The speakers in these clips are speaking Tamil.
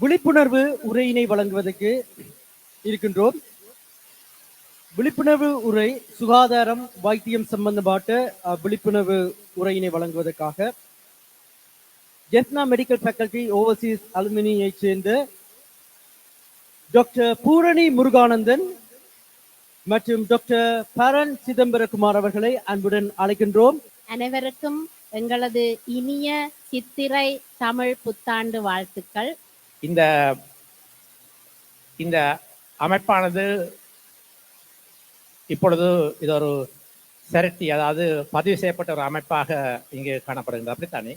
விழிப்புணர்வு உரையினை வழங்குவதற்கு இருக்கின்றோம். விழிப்புணர்வு உரை சுகாதாரம் வைத்தியம் சம்பந்தப்பட்ட விழிப்புணர்வு உரையினை வழங்குவதற்காக ஜெஃப்னா மெடிக்கல் ஃபேக்கல்டி ஓவர்சீஸ் அலுமினியைச் சேர்ந்த டாக்டர் பூரணி முருகானந்தன் மற்றும் டாக்டர் பரன் சிதம்பரகுமார் அவர்களை அன்புடன் அழைக்கின்றோம். அனைவருக்கும் எங்களது இனிய சித்திரை தமிழ் புத்தாண்டு வாழ்த்துக்கள். இந்த இந்த அமைப்பானது இப்பொழுது இது ஒரு செரட்டி அதாவது பதிவு செய்யப்பட்ட ஒரு அமைப்பாக இங்கே காணப்படுகிறது அப்படித்தானே?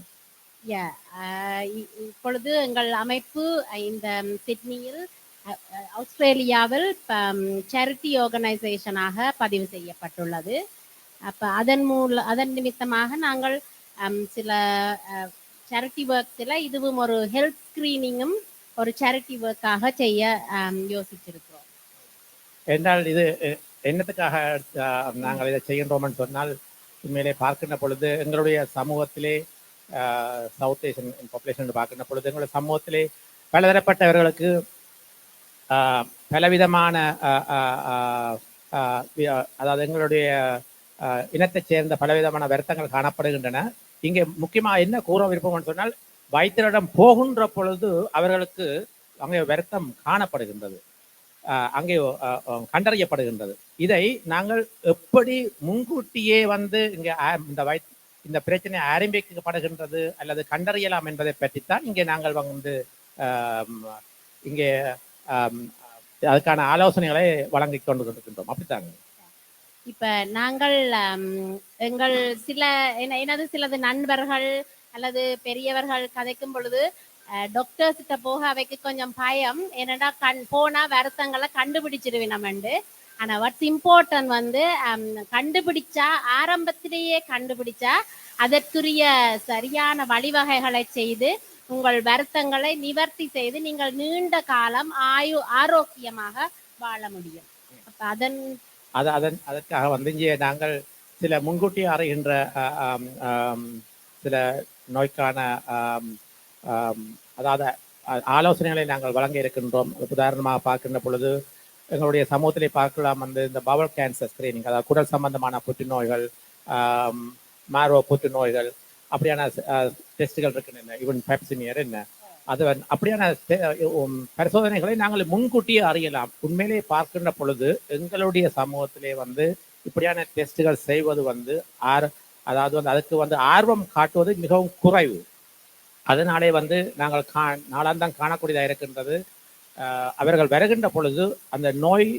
இப்பொழுது எங்கள் அமைப்பு இந்த சிட்னியில் ஆஸ்திரேலியாவில் சேரிட்டி ஆர்கனைசேஷனாக பதிவு செய்யப்பட்டுள்ளது. அப்ப அதன் மூல அதன் நிமித்தமாக நாங்கள் சில சேரிட்டி ஒர்க்ஸில் இதுவும் ஒரு ஹெல்த் ஸ்கிரீனிங்கும் ஒரு சேரிட்டி ஒர்க்காக செய்ய யோசிச்சிருக்கிறோம். என்றால் இது என்னத்துக்காக நாங்கள் இதை செய்கின்றோம்னு சொன்னால் உண்மையிலே பார்க்கின்ற பொழுது எங்களுடைய சமூகத்திலே சவுத் ஏஷியன் பாப்புலேஷன் பார்க்கின்ற பொழுது எங்களுடைய சமூகத்திலே பலதரப்பட்டவர்களுக்கு ஆஹ், பலவிதமான ஆஹ், ஆஹ், ஆஹ், அதாவது எங்களுடைய ஆஹ், இனத்தைச் சேர்ந்த பலவிதமான வருத்தங்கள் காணப்படுகின்றன. இங்கே முக்கியமாக என்ன கூற விருப்பம்னு சொன்னால் வைத்தியரிடம் போகின்ற பொழுது அவர்களுக்கு அங்கே வருத்தம் காணப்படுகின்றது. அங்கே கண்டறியப்படுகின்றது. இதை நாங்கள் எப்படி முன்கூட்டியே வந்து இங்கே இந்த வை இந்த பிரச்சனை ஆரம்பிக்கப்படுகின்றது அல்லது கண்டறியலாம் என்பதை பற்றித்தான் இங்கே நாங்கள் வந்து இங்கே அதுக்கான ஆலோசனைகளை வழங்கி கொண்டு இருக்கின்றோம் அப்படித்தாங்க இப்ப நாங்கள் எங்கள் சில எனது சிலது நண்பர்கள் அல்லது பெரியவர்கள் கதைக்கும் பொழுது டாக்டர்ஸ் கிட்ட போக அவைக்கு கொஞ்சம் பயம். என்னடா கண் போனா வருத்தங்களை கண்டுபிடிச்சிருவேன் நம்மண்டு ஆனா வாட்ஸ் இம்பார்ட்டன்ட் வந்து கண்டுபிடிச்சா ஆரம்பத்திலேயே கண்டுபிடிச்சா அதற்குரிய சரியான வழிவகைகளை செய்து உங்கள் வருத்தங்களை நிவர்த்தி செய்து நீங்கள் நீண்ட காலம் ஆயு ஆரோக்கியமாக வாழ முடியும். அப்ப அதன் அது அதன் அதற்காக வந்து இங்கே நாங்கள் சில முன்கூட்டி அறிகின்ற சில நோய்க்கான அதாவது ஆலோசனைகளை நாங்கள் வழங்க இருக்கின்றோம். உதாரணமாக பார்க்கின்ற பொழுது எங்களுடைய சமூகத்திலே பார்க்கலாம் வந்து இந்த பவல் கேன்சர் ஸ்கிரீனிங் அதாவது குடல் சம்பந்தமான புற்றுநோய்கள் மார்வ புற்றுநோய்கள் அப்படியான டெஸ்ட்டுகள் இருக்கின்றன ஈவன் பெப்சிமியர் என்ன? அது அப்படியான பரிசோதனைகளை நாங்கள் முன்கூட்டியே அறியலாம். உண்மையிலேயே பார்க்கின்ற பொழுது எங்களுடைய சமூகத்திலே வந்து இப்படியான டெஸ்ட்டுகள் செய்வது வந்து ஆர் அதாவது வந்து அதுக்கு வந்து ஆர்வம் காட்டுவது மிகவும் குறைவு. அதனாலே வந்து நாங்கள் கா நாளாந்தான் காணக்கூடியதாக இருக்கின்றது. அவர்கள் வருகின்ற பொழுது அந்த நோய்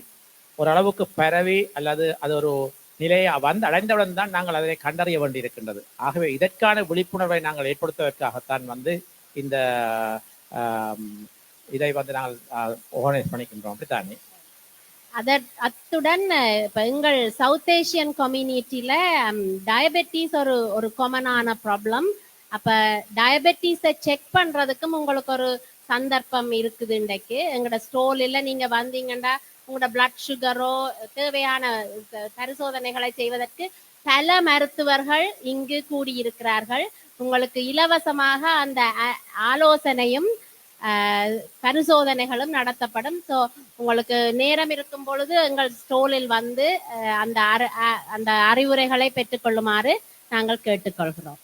ஓரளவுக்கு பரவி அல்லது அது ஒரு நிலையை வந்து அடைந்தவுடன் தான் நாங்கள் அதனை கண்டறிய வேண்டியிருக்கின்றது. ஆகவே இதற்கான விழிப்புணர்வை நாங்கள் ஏற்படுத்துவதற்காகத்தான் வந்து இந்த இதை வந்து நாங்கள் ஆர்கனைஸ் பண்ணிக்கின்றோம். அப்படித்தானே? அதற் அத்துடன் இப்போ எங்கள் சவுத் ஏஷியன் கம்யூனிட்டியில டயபெட்டிஸ் ஒரு ஒரு காமனான ப்ராப்ளம் அப்ப டயபெட்டிஸை செக் பண்றதுக்கும் உங்களுக்கு ஒரு சந்தர்ப்பம் இருக்குது இன்றைக்கு. எங்களோட ஸ்டோலில் நீங்க வந்தீங்கன்னா உங்களோட பிளட் சுகரோ தேவையான பரிசோதனைகளை செய்வதற்கு பல மருத்துவர்கள் இங்கு கூடியிருக்கிறார்கள். உங்களுக்கு இலவசமாக அந்த ஆலோசனையும் பரிசோதனைகளும் நடத்தப்படும். ஸோ உங்களுக்கு நேரம் இருக்கும் பொழுது எங்கள் ஸ்டோலில் வந்து அந்த அறி- அ- அந்த அறிவுரைகளை பெற்றுக்கொள்ளுமாறு நாங்கள் கேட்டுக்கொள்கிறோம்.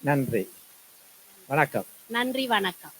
நன்றி. வணக்கம். நன்றி வணக்கம்.